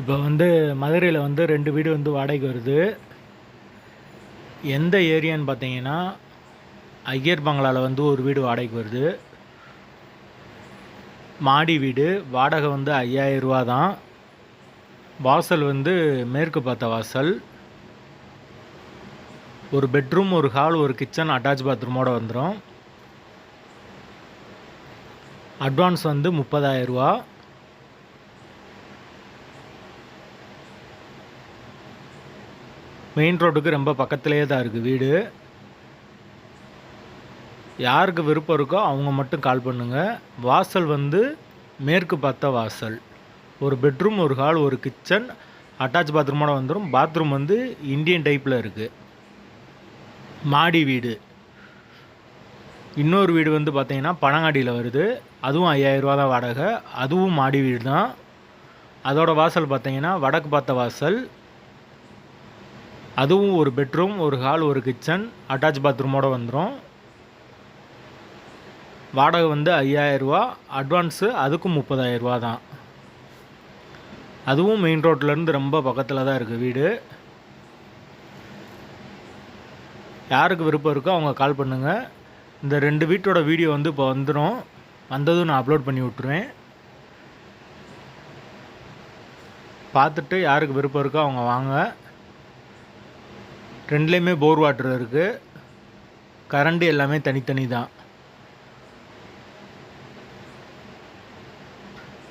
இப்போ வந்து மதுரையில் வந்து ரெண்டு வீடு வந்து வாடகைக்கு வருது. எந்த ஏரியான்னு பார்த்தீங்கன்னா ஐயர் பங்களாவில் வந்து ஒரு வீடு வாடகைக்கு வருது. மாடி வீடு வாடகை வந்து ஐயாயிரம் ரூபா தான். வாசல் வந்து மேற்கு பார்த்த வாசல். ஒரு பெட்ரூம் ஒரு ஹால் ஒரு கிச்சன் அட்டாச் பாத்ரூமோட வந்துடும் அட்வான்ஸ் வந்து முப்பதாயிரம் மெயின் ரோட்டுக்கு ரொம்ப பக்கத்துலேயே தான் இருக்குது வீடு. யாருக்கு விருப்பம் இருக்கோ அவங்க மட்டும் கால் பண்ணுங்கள் வாசல் வந்து மேற்கு பார்த்த வாசல். ஒரு பெட்ரூம் ஒரு ஹால் ஒரு கிச்சன் அட்டாச் பாத்ரூமோட வந்துடும் பாத்ரூம் வந்து இந்தியன் டைப்பில் இருக்குது மாடி வீடு. இன்னொரு வீடு வந்து பார்த்தீங்கன்னா பனங்காடியில் வருது. அதுவும் ஐயாயிரரூவா தான் வாடகை. அதுவும் மாடி வீடு தான். அதோட வாசல் பார்த்தீங்கன்னா வடக்கு பார்த்த வாசல். அதுவும் ஒரு பெட்ரூம் ஒரு ஹால் ஒரு கிச்சன் அட்டாச் பாத்ரூமோடு வந்துடும் வாடகை வந்து ஐயாயிரரூவா அட்வான்ஸு அதுக்கும் முப்பதாயிரரூவா தான். அதுவும் மெயின் ரோட்லேருந்து ரொம்ப பக்கத்தில் தான் இருக்குது வீடு. யாருக்கு விருப்பம் இருக்கோ அவங்க கால் பண்ணுங்கள் இந்த ரெண்டு வீட்டோட வீடியோ வந்து இப்போ வந்துடும் வந்ததும் நான் அப்லோட் பண்ணி விட்ருவேன் பார்த்துட்டு யாருக்கு விருப்பம் இருக்கோ அவங்க வாங்க. ரெண்டுலேயுமே போர் வாட்டர் இருக்குது கரண்ட்டு எல்லாமே தனித்தனி தான்.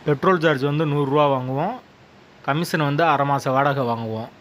பெட்ரோல் சார்ஜ் வந்து நூறுரூவா வாங்குவோம். கமிஷன் வந்து அரை மாத வாடகை வாங்குவோம்.